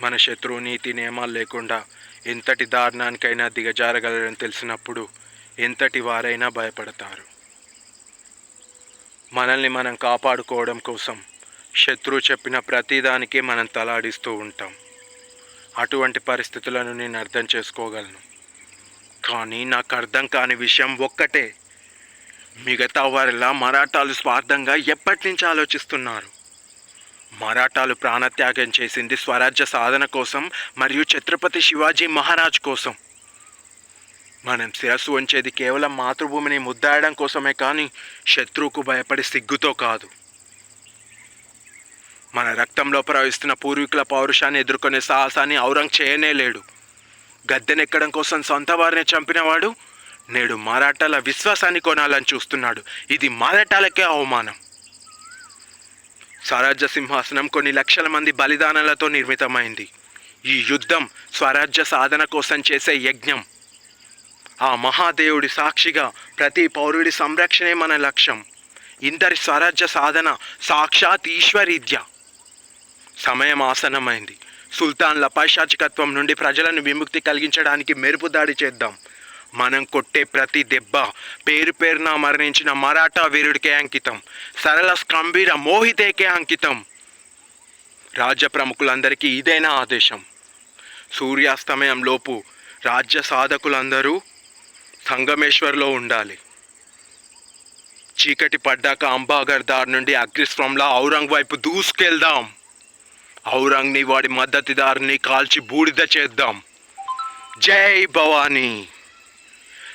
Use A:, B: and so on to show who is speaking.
A: మన శత్రువు నీతి నియమాలు లేకుండా ఎంతటి దారుణానికైనా దిగజారగలరని తెలిసినప్పుడు ఎంతటి వారైనా భయపడతారు. మనల్ని మనం కాపాడుకోవడం కోసం శత్రువు చెప్పిన ప్రతిదానికి మనం తలాడిస్తూ ఉంటాం. అటువంటి పరిస్థితులను నేను అర్థం చేసుకోగలను. కానీ నాకు అర్థం కాని విషయం ఒక్కటే. మిగతా వారిలా మరాఠాలు స్వార్థంగా ఎప్పటి నుంచి ఆలోచిస్తున్నారు? మరాఠాలు ప్రాణత్యాగం చేసింది స్వరాజ్య సాధన కోసం మరియు ఛత్రపతి శివాజీ మహారాజ్ కోసం. మనం శిరస్సు ఉంచేది కేవలం మాతృభూమిని ముద్దాయడం కోసమే కానీ శత్రువుకు భయపడి సిగ్గుతో కాదు. మన రక్తంలో ప్రవహిస్తున్న పూర్వీకుల పౌరుషాన్ని ఎదుర్కొనే సాహసాన్ని ఔరంగ్ చేయనే లేడు. గద్దెనెక్కడం కోసం సొంత వారిని చంపినవాడు నేడు మరాఠాల విశ్వాసాన్ని కొనాలని చూస్తున్నాడు. ఇది మరాఠాలకే అవమానం. స్వరాజ్య సింహాసనం కొన్ని లక్షల మంది బలిదానాలతో నిర్మితమైంది. ఈ యుద్ధం స్వరాజ్య సాధన కోసం చేసే యజ్ఞం. ఆ మహాదేవుడి సాక్షిగా ప్రతి పౌరుడి సంరక్షణే మన లక్ష్యం. ఇందరి స్వరాజ్య సాధన సాక్షాత్ ఈశ్వరీద్య. సమయం ఆసనమైంది సుల్తాన్ల పైశాచికత్వం నుండి ప్రజలను విముక్తి కలిగించడానికి మెరుపు దాడి చేద్దాం. మనం కొట్టే ప్రతి దెబ్బ పేరు పేరున మరణించిన మరాఠా వీరుడికే అంకితం. సరళ స్కంభీర మోహితేకే అంకితం. రాజ్య ప్రముఖులందరికీ ఇదేనా ఆదేశం? సూర్యాస్తమయం లోపు రాజ్య సాధకులందరూ సంగమేశ్వర్లో ఉండాలి. చీకటి పడ్డాక అంబాగర్ దారి నుండి అగ్రిస్ట్రంలా ఔరంగ్ వైపు దూసుకెళ్దాం. ఔరంగ్ని వాడి మద్దతుదారుని కాల్చి బూడిద చేద్దాం. జై భవానీ!